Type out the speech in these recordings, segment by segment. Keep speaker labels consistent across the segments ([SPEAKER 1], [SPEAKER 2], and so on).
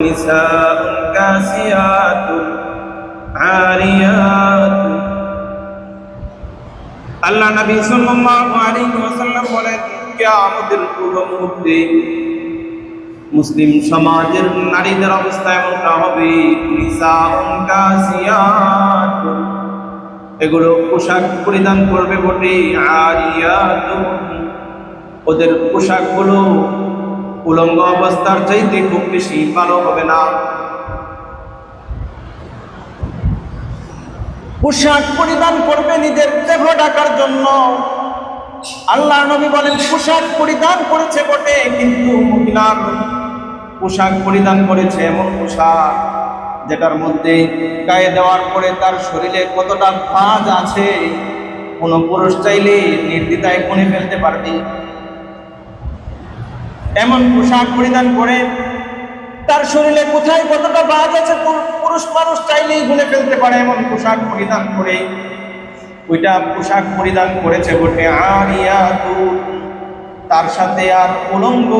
[SPEAKER 1] نساء كاسيات عاريات আল্লাহ নবী সাল্লাল্লাহু আলাইহি ওয়াসাল্লাম বলেন কিয়ামতের পূর্ব মুহূর্তে মুসলিম সমাজের নারীদের অবস্থা এমনটা হবে নিসাউন কাসিয়াত এগুলো পোশাক পরিধান করবে বটে আরিয়াত ওদের পোশাকগুলো উলঙ্গ অবস্থার চাইতে খুব বেশি ভালো হবে না। পোশাক পরিধান করবে নিজের দেহ ঢাকার জন্য। আল্লাহ নবী বলেন, পোশাক পরিধান করেছে বটে, কিন্তু মহিলার পোশাক পরিধান করেছে এমন পোশাক যেটার মধ্যে গায়ে দেওয়ার পরে তার শরীরে কতটা ভাঁজ আছে, কোনো পুরুষ চাইলে নির্দ্বিধায় কোণে ফেলতে পারবে। এমন পোশাক পরিধান করে তার শরীরে কোথায় কতটা বাজ আছে পুরুষ মানুষ চাইলেই গুনে ফেলতে পারে এমন পোশাক পরিধান করে। ওইটা পোশাক পরিধান করেছে বটে আরিয়াতু। তার সাথে আর উলঙ্গ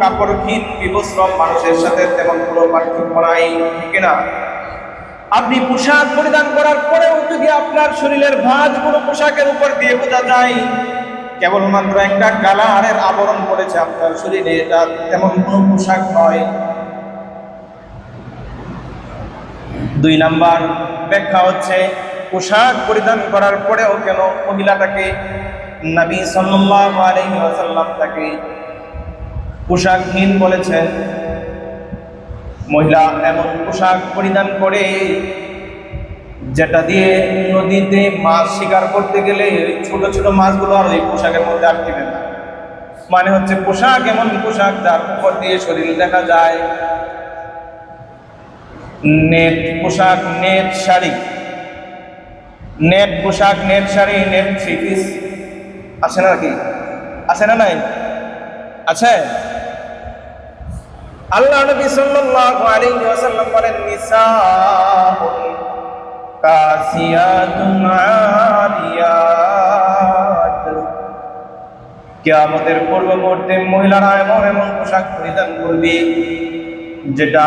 [SPEAKER 1] কাপড়হীন বিবস্ত্রম মানুষের সাথে তেমন কোনো পার্থক্য নাই, ঠিক না? আপনি পোশাক পরিধান করার পরেও যদি আপনার শরীরের ভাঁজ কোনো পোশাকের উপর দিয়ে বোঝা যায় কেবলমাত্র একটা কালারের আবরণ পড়েছে আপনার শরীরে, এটা তেমন কোনো পোশাক নয়। দুই নাম্বার ব্যাখ্যা হচ্ছে, পোশাক পরিধান করার পরেও কেন মহিলাটাকে নবী ওয়াসাল্লাম তাকে পোশাকহীন বলেছেন? মহিলা এমন পোশাক পরিধান করে যেটা দিয়ে নদীতে মাছ শিকার করতে গেলে ছোট ছোট মাছগুলো আর ওই পোশাকের মধ্যে আটকেবে না। মানে হচ্ছে পোশাক এমন পোশাক যার উপর দিয়ে শরীর দেখা যায়। নেট পোশাক, নেট শাড়ি। নেট পোশাক, net sari, net three piece আছে না কি? আছে না নাই? আছে? আল্লাহ নবী সাল্লাল্লাহু আলাইহি ওয়াসাল্লাম বলেন আরিয়াত কিয়ামতের পূর্ব মুহূর্তে মহিলারা এমন এমন পোশাক পরিধান করবে, যেটা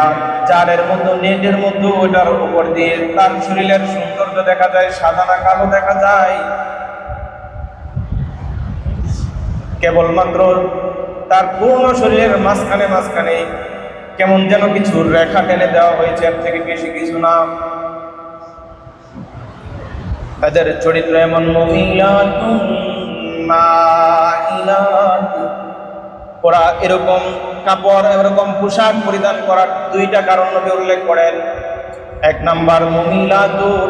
[SPEAKER 1] চারের মতো নেটের মতো, ওটার উপর দিয়ে তার শরীরের সৌন্দর্য দেখা যায়, সাদা না কালো দেখা যায়। কেবলমাত্র তার পূর্ণ শরীরের মাঝখানে মাঝখানে কেমন যেন কিছু রেখা টেনে দেওয়া হয়েছে, এর থেকে বেশি কিছু না। তাদের চরিত্র এমন ওরা এরকম কাপড়, এরকম পোশাক পরিধান করার দুইটা কারণ নবী উল্লেখ করেন। এক নাম্বার, মহিলাতুন।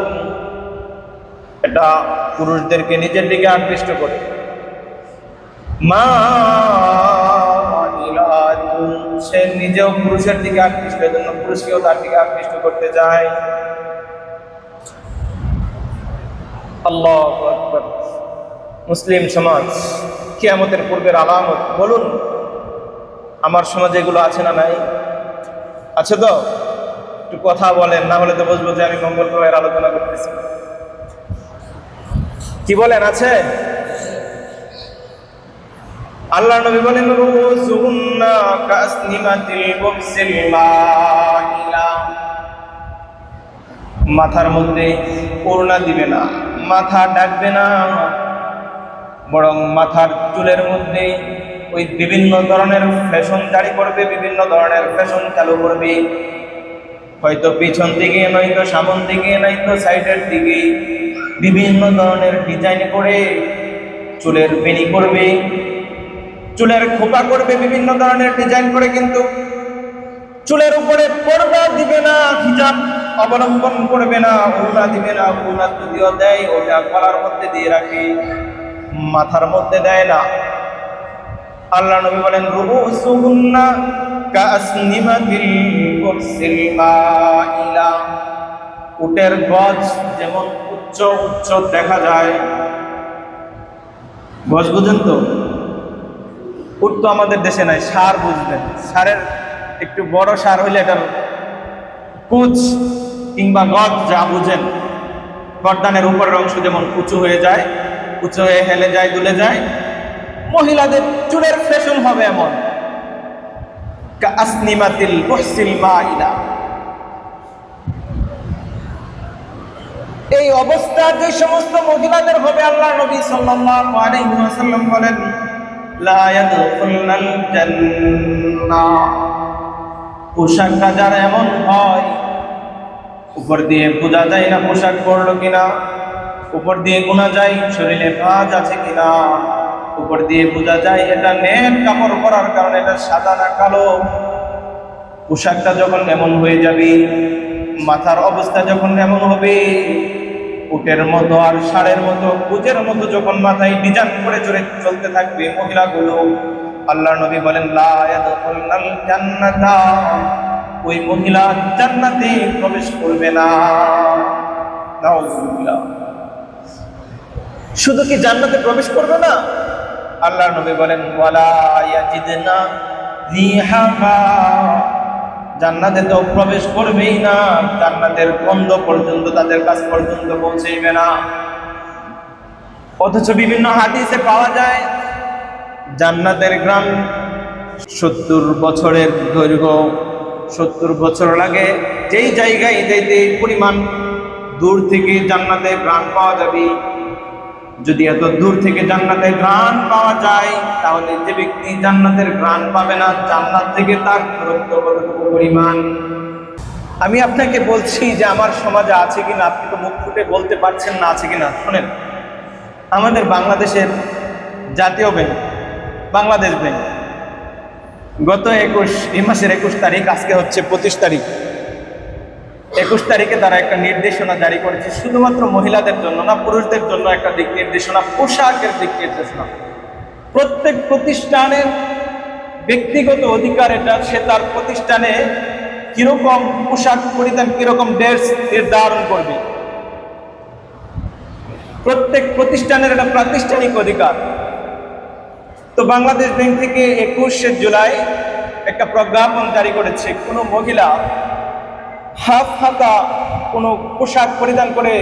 [SPEAKER 1] এটা পুরুষদেরকে নিজের দিকে আকৃষ্ট করে। মা সে নিজেও পুরুষের দিকে আকৃষ্ট জন্য পুরুষকেও তার দিকে আকৃষ্ট করতে চায়। আল্লাহ মুসলিম সমাজ, কিয়ামতের পূর্বের আলামত, বলুন, আমার সমাজে এগুলো আছে না নাই? আছে তো? একটু কথা বলেন, না হলে তো বুঝব যে আমি মঙ্গল গ্রহের আলোচনা করতেছি। কি বলেন, আছে? আল্লাহ নবী বলেন মাথার মধ্যে করোনা দিবে না। মাথা ডাকবে না। বরং মাথার চুলের মধ্যে ওই বিভিন্ন ধরনের ফ্যাশন জারি করবে, বিভিন্ন ধরনের ফ্যাশন চালু করবে। হয়তো পিছন দিকে, নয়তো সামন দিকে, নয়তো সাইডের দিকে বিভিন্ন ধরনের ডিজাইন করে চুলের বেনি করবে। চুলের খোপা করবে, বিভিন্ন ধরনের ডিজাইন করে, কিন্তু চুলের উপরে পর্দা দিবে না, হিজাব অবলম্বন করবে না ওনা দিবে না ওনা যদিও দেয়, ওটা গলার মধ্যে দিয়ে রাখে, মাথার মধ্যে দেয় না। আল্লাহ নবী বলেন কাসনিমাতিল কুরসিল উটের গজ যেমন উচ্চ উচ্চ দেখা যায়। গজ বুঝেন তো? উট তো আমাদের দেশে নাই, সার বুঝবেন। সারের একটু বড় সার হইলে এটার কুচ কিংবা গজ যা বুঝেন, গরদানের উপরের অংশ যেমন উঁচু হয়ে যায়, উঁচু হয়ে হেলে যায়, দুলে যায়, মহিলাদের চুলের ফ্যাশন হবে এমন। কাসনিমাতিল বুহসিল মাইলা। এই অবস্থা যে সমস্ত মহিলাদের হবে আল্লাহ নবী সাল্লাল্লাহু আলাইহি ওয়াসাল্লাম বলেন, লা ইয়াদখুলনাল জান্নাহ। পোশাকটা যার এমন হয় উপর দিয়ে বোঝা যায় না, পোশাক পরলো কিনা? উপর দিয়ে গোনা যায়, শরীরে ভাঁজ আছে কিনা? উপর দিয়ে বোঝা যায়, এটা নেট কাপড় পরার কারণে এটা সাদা না কালো? পোশাকটা যখন এমন হয়ে যাবে, মাথার অবস্থা যখন এমন হবে, উটের মতো আর ষাঁড়ের মতো কুচের মতো যখন মাথায় ডিজাইন করে চলে চলতে থাকবে মহিলাগুলো আল্লাহ নবী বলেন, লা ওই মহিলা জান্নাতে প্রবেশ করবে না। শুধু কি জান্নাতে প্রবেশ করবে না? আল্লাহ নবী বলেন জান্নাতে তো প্রবেশ করবেই না। জান্নাতের গন্ধ পর্যন্ত, তাদের কাছ পর্যন্ত পৌঁছেইবে না। অথচ বিভিন্ন হাদিসে পাওয়া যায়, জান্নাতের গ্রাম সত্তর বছরের দৈর্ঘ্য। সত্তর বছর লাগে, যেই জায়গায় যাইতে পরিমাণ দূর থেকে জান্নাতে গ্রাম পাওয়া যাবে, যদি এত দূর থেকে জান্নাতের গ্রাণ পাওয়া যায়, তাহলে যে ব্যক্তি জান্নাতের গ্রাণ পাবে না, জান্নাত থেকে তার দূরত্ব পরিমাণ? আমি আপনাকে বলছি যে আমার সমাজে আছে কিনা, আপনি তো মুখ ফুটে বলতে পারছেন না আছে কিনা, শোনেন। আমাদের বাংলাদেশের জাতীয় ব্যাংক, বাংলাদেশ ব্যাংক। গত একুশ, এই মাসের একুশ তারিখ, আজকে হচ্ছে পঁচিশ তারিখ। একুশ তারিখে তারা একটা নির্দেশনা জারি করেছে, শুধুমাত্র মহিলাদের জন্য না, পুরুষদের জন্য একটা দিক নির্দেশনা, পোশাকের দিক নির্দেশনা। প্রত্যেক প্রতিষ্ঠানের ব্যক্তিগত অধিকার এটা, সে তার প্রতিষ্ঠানে কীরকম পোশাক পরিধান, কীরকম ড্রেস নির্ধারণ করবে। প্রত্যেক প্রতিষ্ঠানের একটা প্রাতিষ্ঠানিক অধিকার। তো বাংলাদেশ ব্যাংক থেকে একুশে জুলাই একটা প্রজ্ঞাপন জারি করেছে। কোনো মহিলা হাফ হাতা কোনো পোশাক পরিধান করে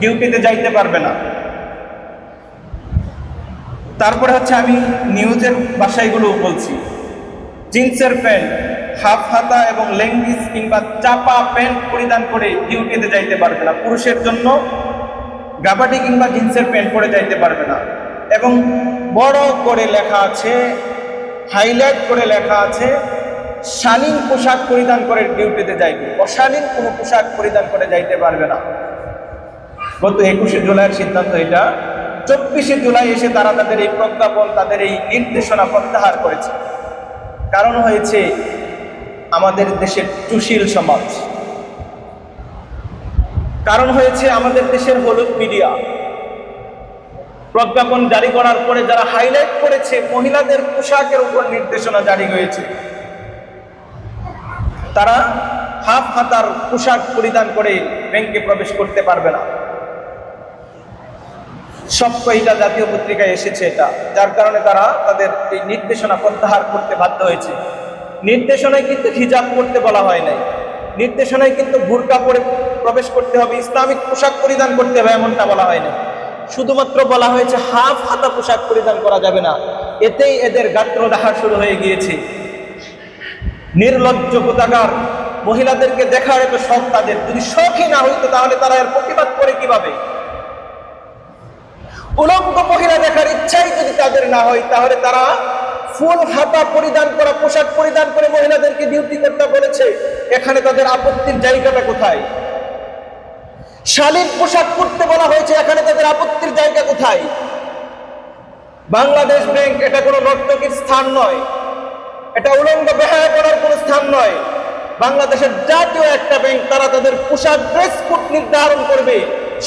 [SPEAKER 1] ডিউটিতে যাইতে পারবে না। তারপরে হচ্ছে আমি নিউজের বাসাইগুলো বলছি। জিন্সের প্যান্ট, হাফ হাতা এবং লেঙ্গিস কিংবা চাপা প্যান্ট পরিধান করে ডিউটিতে যাইতে পারবে না। পুরুষের জন্য গাবাটি কিংবা জিন্সের প্যান্ট পরে যাইতে পারবে না। এবং বড় করে লেখা আছে, হাইলাইট করে লেখা আছে, শালীন পোশাক পরিধান করে ডিউটিতে যাইবে। অশালীন কোনো পোশাক পরিধান করে যাইতে পারবে না। গত একুশে জুলাইয়ের সিদ্ধান্ত এটা। চব্বিশে জুলাই এসে তারা তাদের এই প্রজ্ঞাপন, তাদের এই নির্দেশনা প্রত্যাহার করেছে। কারণ হয়েছে, আমাদের দেশের সুশীল সমাজ। কারণ হয়েছে, আমাদের দেশের হলুদ মিডিয়া। প্রজ্ঞাপন জারি করার পরে যারা হাইলাইট করেছে, মহিলাদের পোশাকের উপর নির্দেশনা জারি হয়েছে। তারা হাফ হাতার পোশাক পরিধান করে ব্যাংকে প্রবেশ করতে পারবে না। সব কয়টা জাতীয় পত্রিকায় এসেছে এটা, যার কারণে তারা তাদের এই নির্দেশনা প্রত্যাহার করতে বাধ্য হয়েছে। নির্দেশনায় কিন্তু হিজাব করতে বলা হয় নাই। নির্দেশনায় কিন্তু ভুরকা পরে প্রবেশ করতে হবে, ইসলামিক পোশাক পরিধান করতে হবে, এমনটা বলা হয় না শুধুমাত্র বলা হয়েছে হাফ হাতা পোশাক পরিধান করা যাবে না। এতেই এদের গাত্র দেখা শুরু হয়ে গিয়েছে। নির্লজ্জ কোথাকার মহিলাদেরকে দেখার এত শখ তাদের। যদি শখই না হইতো তাহলে তারা এর প্রতিবাদ করে কীভাবে? উলঙ্গ মহিলা দেখার ইচ্ছাই যদি তাদের না হয়, তাহলে তারা ফুল হাতা পরিধান করা, পোশাক পরিধান করে মহিলাদেরকে ডিউটি করতে বলেছে। এখানে তাদের আপত্তির জায়গাটা কোথায়? শালীন পোশাক পরতে বলা হয়েছে, এখানে তাদের আপত্তির কোথায় বাংলাদেশ ব্যাংক এটা কোনো নর্তকীর স্থান নয়। এটা উলঙ্গ বেহায়া করার কোনো স্থান নয়। বাংলাদেশের জাতীয় একটা ব্যাংক, তারা তাদের পোশাক ড্রেস কোড নির্ধারণ করবে।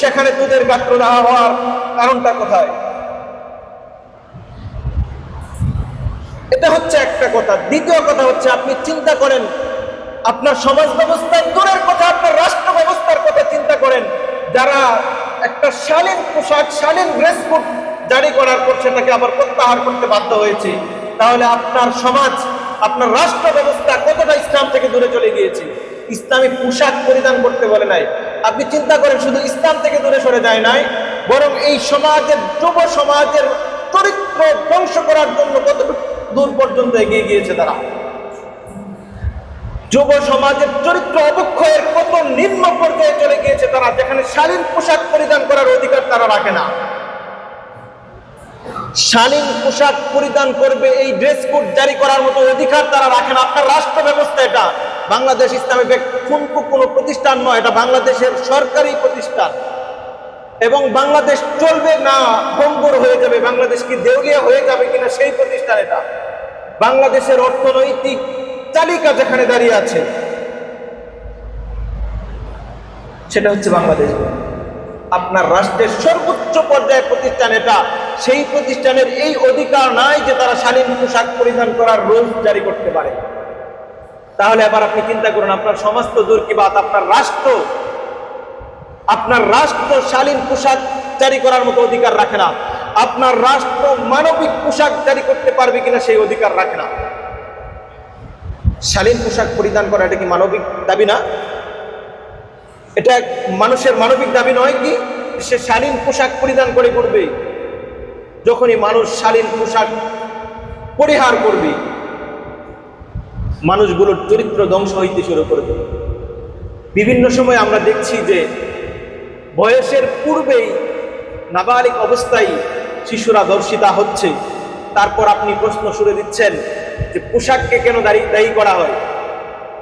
[SPEAKER 1] সেখানে তোদের গাত্র না হওয়ার কারণটা কোথায়? এটা হচ্ছে একটা কথা। দ্বিতীয় কথা হচ্ছে, আপনি চিন্তা করেন, আপনার সমাজ ব্যবস্থার দূরের কথা, আপনার রাষ্ট্র ব্যবস্থার কথা চিন্তা করেন যারা একটা শালীন পোশাক, শালীন ড্রেস কোড জারি করার পর সেটাকে আবার প্রত্যাহার করতে বাধ্য হয়েছে। তাহলে আপনার সমাজ, আপনার রাষ্ট্র ব্যবস্থা কতটা ইসলাম থেকে দূরে চলে গিয়েছে? ইসলামী পোশাক পরিধান করতে বলে নাই। আপনি চিন্তা করেন, শুধু ইসলাম থেকে দূরে সরে যায় নাই, বরং এই সমাজের, যুব সমাজের চরিত্র ধ্বংস করার জন্য কতটুকু দূর পর্যন্ত এগিয়ে গিয়েছে তারা? যুব সমাজের চরিত্র অবক্ষয়ের কত নিম্ন পর্যায়ে চলে গিয়েছে তারা, যেখানে শালীন পোশাক পরিধান করার অধিকার তারা রাখে না। শালীন পোশাক পরিধান করবে, এই ড্রেস কোড জারি করার মতো অধিকার তারা রাখে না। আপনার রাষ্ট্র ব্যবস্থা এটা। বাংলাদেশ ইসলামী ব্যাংক কোনো প্রতিষ্ঠান নয়, এটা বাংলাদেশের সরকারি প্রতিষ্ঠান। এবং বাংলাদেশ চলবে না, ভঙ্গুর হয়ে যাবে। বাংলাদেশ কি দেউলিয়া হয়ে যাবে কিনা সেই প্রতিষ্ঠান এটা। বাংলাদেশের অর্থনৈতিক তালিকা যেখানে দাঁড়িয়ে আছে। সেটা হচ্ছে বাংলাদেশ আপনার রাষ্ট্রের সর্বোচ্চ পর্যায়ের প্রতিষ্ঠান এটা। সেই প্রতিষ্ঠানের এই অধিকার নাই যে তারা শালীন পোশাক পরিধান করার রোল জারি করতে পারে। তাহলে আবার আপনি চিন্তা করুন, আপনার সমস্ত দূর আপনার রাষ্ট্র আপনার রাষ্ট্র শালীন পোশাক জারি করার মতো অধিকার রাখে না। আপনার রাষ্ট্র মানবিক পোশাক জারি করতে পারবে কিনা সেই অধিকার রাখে না। শালীন পোশাক পরিধান করা, এটা কি মানবিক দাবি না? এটা মানুষের মানবিক দাবি নয় কি? সে শালীন পোশাক পরিধান করে করবে, যখনই মানুষ শালীন পোশাক পরিহার করবে, মানুষগুলোর চরিত্র ধ্বংস হইতে শুরু করবে বিভিন্ন সময় আমরা দেখছি যে বয়সের পূর্বেই নাবালিক অবস্থায় শিশুরা দর্শিতা হচ্ছে। তারপর আপনি প্রশ্ন শুরু দিচ্ছেন যে পোশাককে কেন দায়ী দায়ী করা হয়?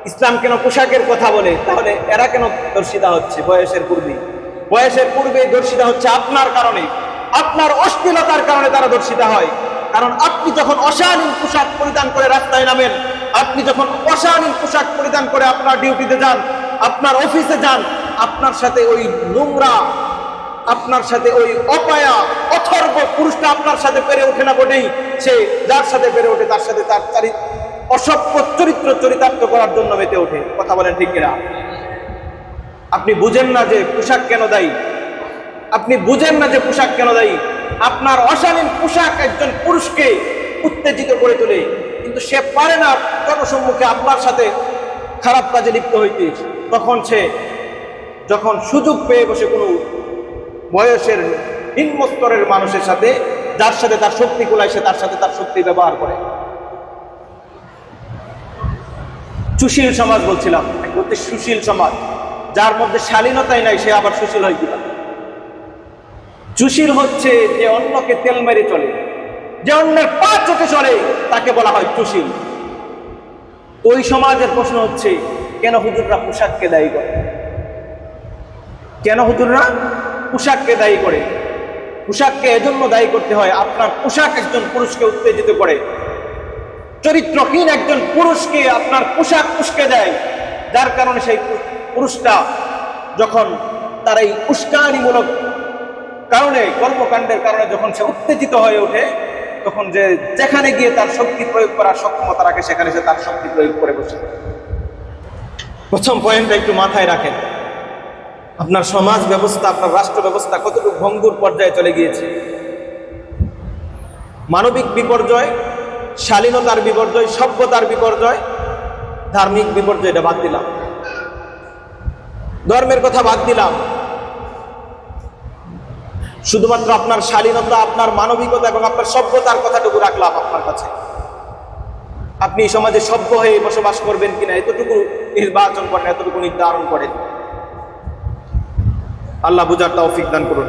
[SPEAKER 1] ইসলাম কেন পোশাকের কথা বলে? তাহলে এরা কেন দর্শিতা হচ্ছে বয়সের পূর্বে বয়সের পূর্বে দর্শিতা হচ্ছে আপনার কারণে। আপনার অশ্লীলতার কারণে তারা দর্শিতা হয়। কারণ আপনি যখন অশালীন পোশাক পরিধান করে রাস্তায় নামেন, আপনি যখন অশালীন পোশাক পরিধান করে আপনার ডিউটিতে যান, আপনার অফিসে যান, আপনার সাথে ওই নোংরা, আপনার সাথে ওই অপায়া অথর্ব পুরুষটা আপনার সাথে পেরে ওঠে না বটেই। সে যার সাথে পেরে ওঠে, তার সাথে তার চারি, অসভ্য চরিত্র চরিতার্থ করার জন্য মেতে ওঠে। কথা বলেন ঠিক কিনা? আপনি বুঝেন না যে পোশাক কেন দায়ী? আপনি বুঝেন না যে পোশাক কেন দায়ী? আপনার অশালীন পোশাক একজন পুরুষকে উত্তেজিত করে তোলে। কিন্তু সে পারে না জনসম্মুখে আপনার সাথে খারাপ কাজে লিপ্ত হইতে। তখন সে, যখন সুযোগ পেয়ে বসে কোনো বয়সের নিম্ন স্তরের মানুষের সাথে, যার সাথে তার শক্তি কুলায়, সে তার সাথে তার শক্তি ব্যবহার করে। সুশীল সমাজ বলছিলাম এক সুশীল সমাজ, যার মধ্যে শালীনতাই নাই, সে আবার সুশীল হয় কিনা সুশীল হচ্ছে যে অন্যকে তেল মেরে চলে, যে অন্যের পা চোখে চলে তাকে বলা হয় সুশীল। ওই সমাজের প্রশ্ন হচ্ছে, কেন হুজুররা পোশাককে দায়ী করে? কেন হুজুররা পোশাককে দায়ী করে? পোশাককে এজন্য দায়ী করতে হয়, আপনার পোশাক একজন পুরুষকে উত্তেজিত করে। চরিত্রহীন একজন পুরুষকে আপনার পোশাক উস্কে দেয়। যার কারণে সেই পুরুষটা যখন তার এই উস্কানিমূলক কারণে, কর্মকাণ্ডের কারণে যখন সে উত্তেজিত হয়ে ওঠে, তখন যে যেখানে গিয়ে তার শক্তি প্রয়োগ করার সক্ষমতা রাখে, সেখানে সে তার শক্তি প্রয়োগ করে বসে। প্রথম পয়েন্টটা একটু মাথায় রাখেন। আপনার সমাজ ব্যবস্থা, আপনার রাষ্ট্র ব্যবস্থা কতটুকু ভঙ্গুর পর্যায়ে চলে গিয়েছে? মানবিক বিপর্যয়, শালীনতার বিপর্যয়, সভ্যতার বিপর্যয়, ধার্মিক বিপর্যয়, এটা বাদ দিলাম। ধর্মের কথা বাদ দিলাম। শুধুমাত্র আপনার শালীনতা, আপনার মানবিকতা এবং আপনার সভ্যতার কথাটুকু রাখলাম আপনার কাছে। আপনি সমাজে সভ্য হয়ে বসবাস করবেন কিনা, এতটুকু নির্বাচন করেন, এতটুকু নির্ধারণ করেন। আল্লাহ বুঝার তৌফিক দান করুন।